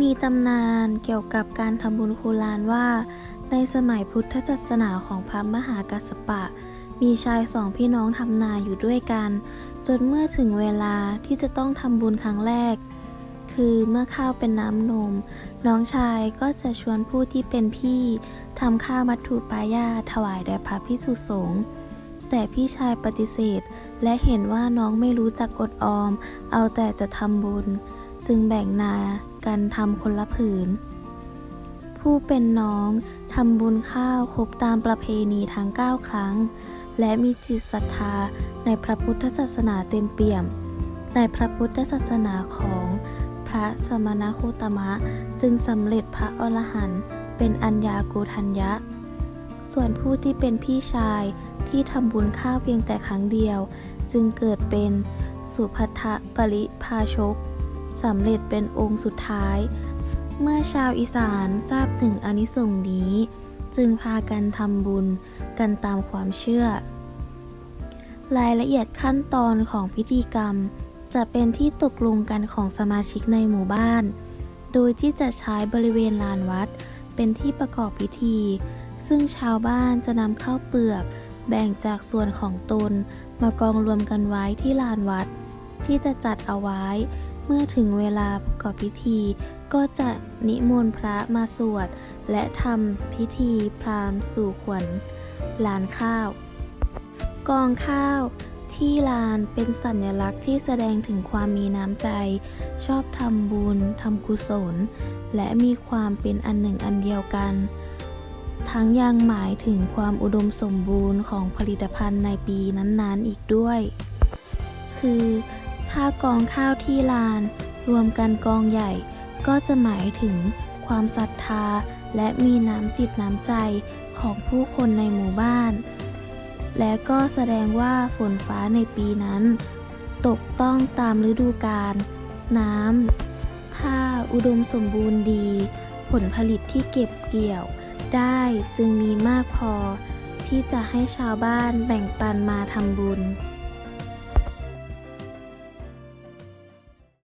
มีตำนานเกี่ยวกับการทำบุญคูลานว่า ในสมัยพุทธศาสนาของพระมหากัสสปะ มีชายสองพี่น้องทำนาอยู่ด้วยกัน จนเมื่อถึงเวลาที่จะต้องทำบุญครั้งแรก คือเมื่อข้าวเป็นน้ำนม น้องชายก็จะชวนผู้ที่เป็นพี่ทำข้าวมัทถุปายาถวายแด่พระพิสุสงฆ์แต่พี่ชายปฏิเสธ และเห็นว่าน้องไม่รู้จักอดออม เอาแต่จะทำบุญ จึงแบ่งนากันทำคนละผืน ผู้เป็นน้องทำบุญข้าวครบตามประเพณีทั้ง 9 ครั้ง และมีจิตศรัทธาในพระพุทธศาสนาเต็มเปี่ยม ในพระพุทธศาสนาของพระสมณโคตมะจึงสำเร็จพระอรหันต์เป็นอัญญาโกทัญญะ ส่วนผู้ที่เป็นพี่ชายที่ทำบุญข้าวเพียงแต่ครั้งเดียว จึงเกิดเป็นสุภัทะปริภาชก สำเร็จเป็นองค์สุดท้าย เมื่อชาวอีสานทราบถึงอนิสงส์นี้ จึงพากันทำบุญกันตามความเชื่อ รายละเอียดขั้นตอนของพิธีกรรม จะเป็นที่ตกลงกันของสมาชิกในหมู่บ้าน โดยที่จะใช้บริเวณลานวัด เป็นที่ประกอบพิธี ซึ่งชาวบ้านจะนำข้าวเปลือกแบ่งจากส่วนของตนมากองรวมกันไว้ที่ลานวัด ที่จะจัดเอาไว้ มื่อถึงเวลาประกอบพิธี ก็จะนิมนต์พระมาสวด และทำพิธีพราหมณ์สู่ขวัญลานข้าว กองข้าวที่ลานเป็นสัญลักษณ์ที่แสดงถึงความมีน้ำใจ ชอบทำบุญทำกุศล และมีความเป็นอันหนึ่งอันเดียวกัน ทั้งยังหมายถึงความอุดมสมบูรณ์ของผลิตภัณฑ์ในปีนั้นๆอีกด้วย คือ ถ้ากองข้าวที่ลาน รวมกันกองใหญ่ ก็จะหมายถึงความศรัทธา และมีน้ำจิตน้ำใจของผู้คนในหมู่บ้าน และก็แสดงว่าฝนฟ้าในปีนั้น ตกต้องตามฤดูกาลน้ำ ถ้าอุดมสมบูรณ์ดี ผลผลิตที่เก็บเกี่ยวได้จึงมีมากพอ ที่จะให้ชาวบ้านแบ่งปันมาทำบุญ